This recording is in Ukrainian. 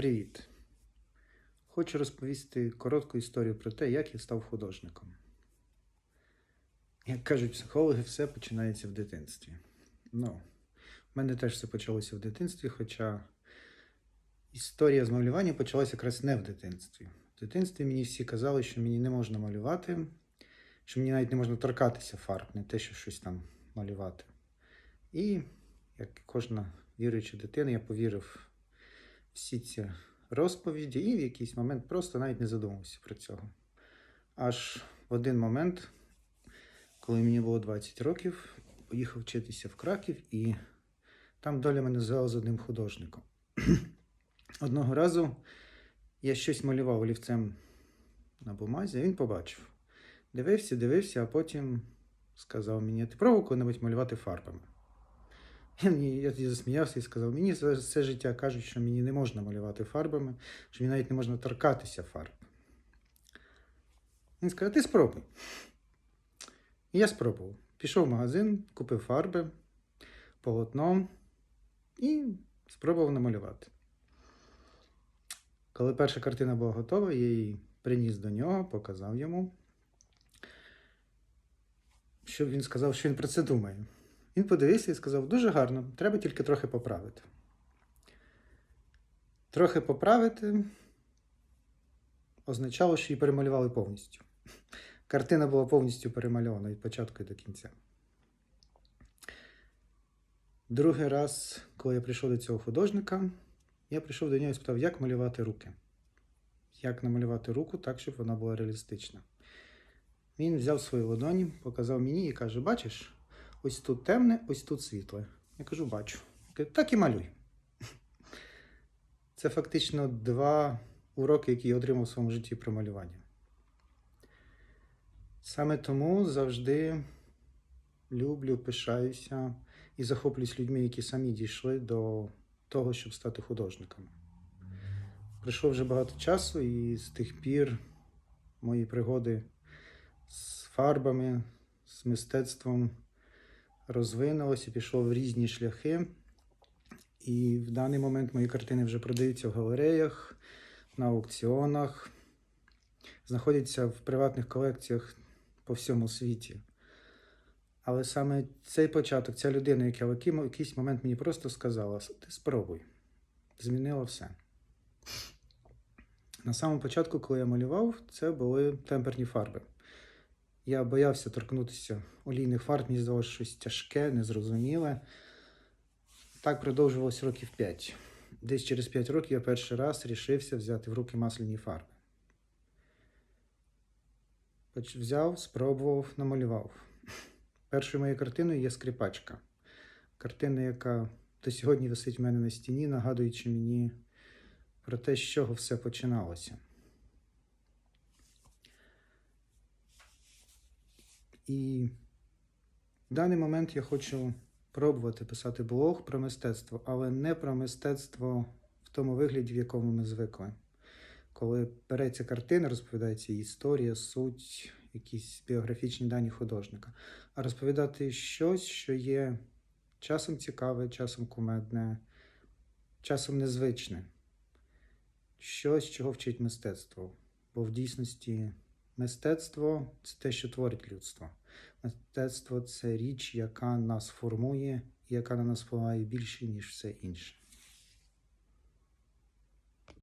Привіт! Хочу розповісти коротку історію про те, як я став художником. Як кажуть психологи, все починається в дитинстві. Ну, в мене теж все почалося в дитинстві, хоча історія з малювання почалася якраз не в дитинстві. В дитинстві мені всі казали, що мені не можна малювати, що мені навіть не можна торкатися фарб, не те, що щось там малювати. І, як кожна віруюча дитина, я повірив всі ці розповіді і в якийсь момент просто навіть не задумався про цього. Аж в один момент, коли мені було 20 років, поїхав вчитися в Краків, і там доля мене звела з одним художником. Одного разу я щось малював олівцем на бумазі, а він побачив. Дивився, дивився, а потім сказав мені: ти пробував коли-небудь малювати фарбами? Я, тоді засміявся і сказав, мені за все життя кажуть, що мені не можна малювати фарбами, що мені навіть не можна торкатися фарб. Він сказав, ти спробуй. І я спробував. Пішов в магазин, купив фарби, полотно і спробував намалювати. Коли перша картина була готова, я її приніс до нього, показав йому. Щоб він сказав, що він про це думає. Він подивився і сказав: дуже гарно, треба тільки трохи поправити. Трохи поправити означало, що її перемалювали повністю. Картина була повністю перемальована від початку і до кінця. Другий раз, коли я прийшов до цього художника, я прийшов до нього і спитав, як малювати руки. Як намалювати руку так, щоб вона була реалістична. Він взяв свою ладоні, показав мені і каже: Бачиш, ось тут темне, ось тут світле. Я кажу, бачу. Так і малюй. Це фактично два уроки, які я отримав в своєму житті про малювання. Саме тому завжди люблю, пишаюся і захоплююсь людьми, які самі дійшли до того, щоб стати художниками. Пройшло вже багато часу, і з тих пір мої пригоди з фарбами, з мистецтвом розвинулося, пішло в різні шляхи. І в даний момент мої картини вже продаються в галереях, на аукціонах, знаходяться в приватних колекціях по всьому світі. Але саме цей початок, ця людина, яка в якийсь момент мені просто сказала: ти спробуй, змінила все. На самому початку, коли я малював, це були темперні фарби. Я боявся торкнутися олійних фарб, мені здалося щось тяжке, незрозуміле. Так продовжувалось років 5. Десь через 5 років я перший раз рішився взяти в руки масляні фарби. Взяв, спробував, намалював. Першою моєю картиною є скрипачка. Картина, яка до сьогодні висить в мене на стіні, нагадуючи мені про те, з чого все починалося. І в даний момент я хочу пробувати писати блог про мистецтво, але не про мистецтво в тому вигляді, в якому ми звикли. Коли береться картина, розповідається історія, суть, якісь біографічні дані художника, а розповідати щось, що є часом цікаве, часом кумедне, часом незвичне, щось, чого вчить мистецтво. Бо в дійсності мистецтво це те, що творить людство. Мистецтво це річ, яка нас формує і яка на нас впливає більше, ніж все інше.